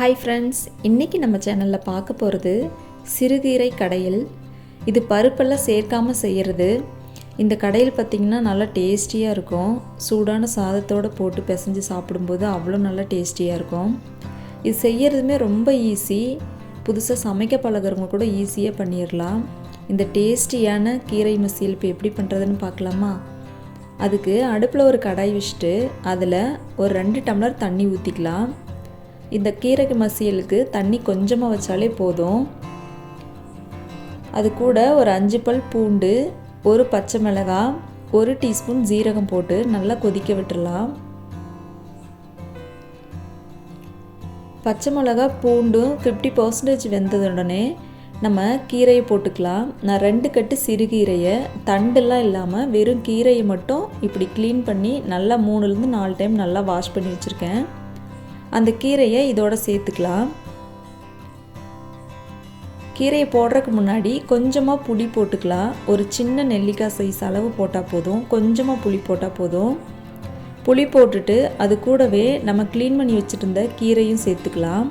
Hi friends இன்றைக்கி நம்ம சேனலில் பார்க்க போகிறது சிறுகீரை கடையில். இது பருப்பெல்லாம் சேர்க்காமல் செய்கிறது இந்த கடையில் பார்த்திங்கன்னா நல்லா டேஸ்டியாக இருக்கும். சூடான சாதத்தோடு போட்டு பிசைஞ்சு சாப்பிடும்போது அவ்வளோ நல்லா டேஸ்டியாக இருக்கும். இது செய்கிறதுமே ரொம்ப ஈஸி புதுசாக சமைக்க பழகிறவங்க கூட ஈஸியாக பண்ணிடலாம் இந்த டேஸ்டியான கீரை மசியல் இப்போ எப்படி பண்ணுறதுன்னு பார்க்கலாமா? அதுக்கு அடுப்பில் ஒரு கடாய் வச்சுட்டு அதில் ஒரு ரெண்டு டம்ளர் தண்ணி ஊற்றிக்கலாம் இந்த கீரை மசியலுக்கு தண்ணி கொஞ்சமாக வச்சாலே போதும். அது கூட ஒரு அஞ்சு பல் பூண்டு ஒரு பச்சை மிளகாய் ஒரு டீஸ்பூன் ஜீரகம் போட்டு நல்லா கொதிக்க விட்டுடலாம் பச்சை மிளகா பூண்டும் ஃபிஃப்டி பர்சன்டேஜ் வெந்ததுடனே நம்ம கீரையை போட்டுக்கலாம். நான் ரெண்டு கட்டு சிறுகீரையை தண்டெல்லாம் இல்லாமல் வெறும் கீரையை மட்டும் இப்படி க்ளீன் பண்ணி நல்லா மூணுலேருந்து நாலு டைம் நல்லா வாஷ் பண்ணி வச்சுருக்கேன். அந்த கீரையை இதோட சேர்த்துக்கலாம். கீரையை போடுறதுக்கு முன்னாடி கொஞ்சமாக புளி போட்டுக்கலாம். ஒரு சின்ன நெல்லிக்காய் சைஸ் அளவு போட்டால் போதும். கொஞ்சமாக புளி போட்டால் போதும். புளி போட்டுட்டு அது கூடவே நம்ம க்ளீன் பண்ணி வச்சுட்டு இருந்த கீரையும் சேர்த்துக்கலாம்.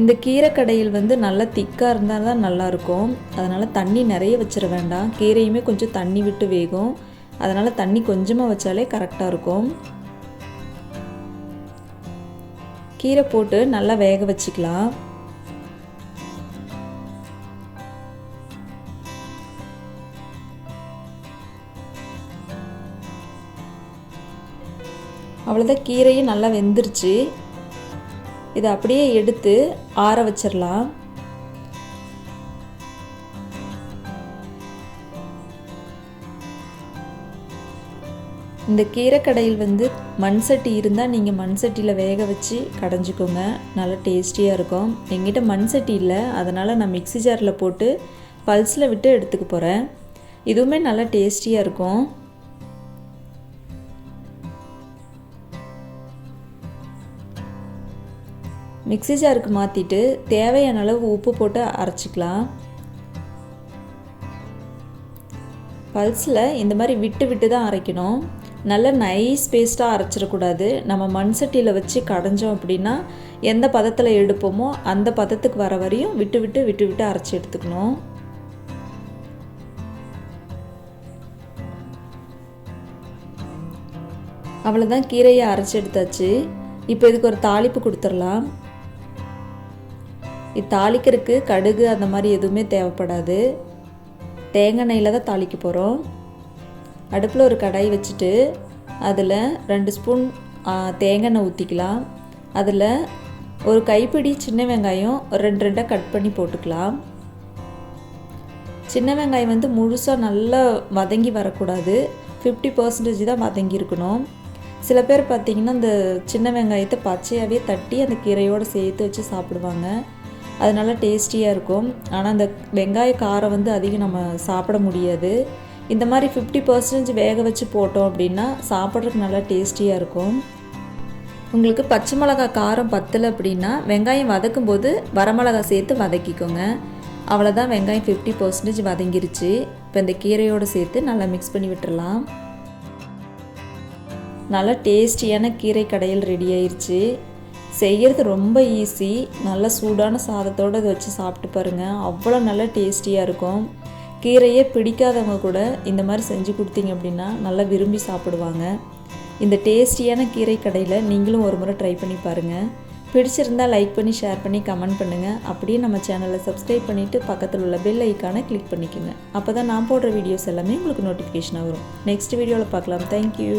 இந்த கீரை கடையில் வந்து நல்லா திக்காக இருந்தால் தான் நல்லாயிருக்கும். அதனால் தண்ணி நிறைய வச்சிட வேண்டாம். கீரையுமே கொஞ்சம் தண்ணி விட்டு வேகும். அதனால் தண்ணி கொஞ்சமாக வச்சாலே கரெக்டாக இருக்கும். கீரை போட்டு நல்லா வேக வச்சுக்கலாம். அவ்வளோதான் கீரையும் நல்லா வெந்துருச்சு. இதை அப்படியே எடுத்து ஆற வச்சிடலாம். இந்த கீரைக்கடையில் வந்து மண் சட்டி இருந்தால் நீங்கள் மண் சட்டியில் வேக வச்சு கடைஞ்சிக்கோங்க. நல்லா டேஸ்டியாக இருக்கும். எங்கிட்ட மண் சட்டி இல்லை. அதனால் நான் மிக்சி ஜாரில் போட்டு பல்ஸில் விட்டு எடுத்துக்க போகிறேன் இதுவுமே நல்லா டேஸ்டியாக இருக்கும். மிக்சி ஜாருக்கு மாற்றிட்டு தேவையான அளவு உப்பு போட்டு அரைச்சிக்கலாம். பல்ஸில் இந்த மாதிரி விட்டு விட்டு தான் அரைக்கணும். நல்ல நைஸ் பேஸ்ட்டாக அரைச்சிடக்கூடாது. நம்ம மண் சட்டியில் வச்சு கடைஞ்சோம் அப்படின்னா எந்த பதத்தில் எடுப்போமோ அந்த பதத்துக்கு வர வரையும் விட்டு விட்டு விட்டு விட்டு அரைச்சி எடுத்துக்கணும். அவ்வளோதான் கீரையை அரைச்சி எடுத்தாச்சு. இப்போ இதுக்கு ஒரு தாளிப்பு கொடுத்துடலாம். இது தாளிக்கிறதுக்கு கடுகு அந்த மாதிரி எதுவுமே தேவைப்படாது. தேங்காய் எண்ணெயில் தான் தாளிக்க போகிறோம் அடுப்பில் ஒரு கடாய் வச்சுட்டு அதில் ரெண்டு ஸ்பூன் தேங்காய் எண்ணெய் ஊற்றிக்கலாம் அதில் ஒரு கைப்பிடி சின்ன வெங்காயம் ரெண்டு ரெண்டாக கட் பண்ணி போட்டுக்கலாம். சின்ன வெங்காயம் வந்து முழுசாக நல்லா வதங்கி வரக்கூடாது. ஃபிஃப்டி பர்சன்டேஜ் தான் வதங்கி இருக்கணும். சில பேர் பார்த்திங்கன்னா இந்த சின்ன வெங்காயத்தை பச்சையாகவே தட்டி அந்த கீரையோடு சேர்த்து வச்சு சாப்பிடுவாங்க. அது நல்லா டேஸ்டியாக இருக்கும். ஆனால் அந்த வெங்காய காரம் வந்து அதிகம் நம்ம சாப்பிட முடியாது. இந்த மாதிரி ஃபிஃப்டி பர்சன்டேஜ் வேக வச்சு போட்டோம் அப்படின்னா சாப்பிட்றதுக்கு நல்லா டேஸ்டியாக இருக்கும். உங்களுக்கு பச்சை மிளகா காரம் பத்தலை அப்படின்னா வெங்காயம் வதக்கும் போது வரமிளகா சேர்த்து வதக்கிக்கோங்க. அவ்வளோதான் வெங்காயம் ஃபிஃப்டி பர்சன்டேஜ் வதங்கிருச்சு. இப்போ இந்த கீரையோடு சேர்த்து நல்லா மிக்ஸ் பண்ணி விட்டுடலாம் நல்லா டேஸ்டியான கீரை கடையில் ரெடி ஆயிடுச்சு செய்கிறது ரொம்ப ஈஸி நல்ல சூடான சாதத்தோடு அதை வச்சு சாப்பிட்டு பாருங்கள் அவ்வளோ நல்லா டேஸ்டியாக இருக்கும். கீரையே பிடிக்காதவங்க கூட இந்த மாதிரி செஞ்சு கொடுத்தீங்க அப்படின்னா நல்லா விரும்பி சாப்பிடுவாங்க. இந்த டேஸ்டியான கீரை கடையில் நீங்களும் ஒரு முறை ட்ரை பண்ணி பாருங்கள் பிடிச்சிருந்தால் லைக் பண்ணி ஷேர் பண்ணி கமெண்ட் பண்ணுங்கள் அப்படியே நம்ம சேனலை சப்ஸ்கிரைப் பண்ணிவிட்டு பக்கத்தில் உள்ள பெல் ஐக்கானை கிளிக் பண்ணிக்கோங்க. அப்போ தான் நான் போடுற வீடியோஸ் எல்லாமே உங்களுக்கு நோட்டிஃபிகேஷனாக வரும். நெக்ஸ்ட் வீடியோவில் பார்க்கலாம். தேங்க்யூ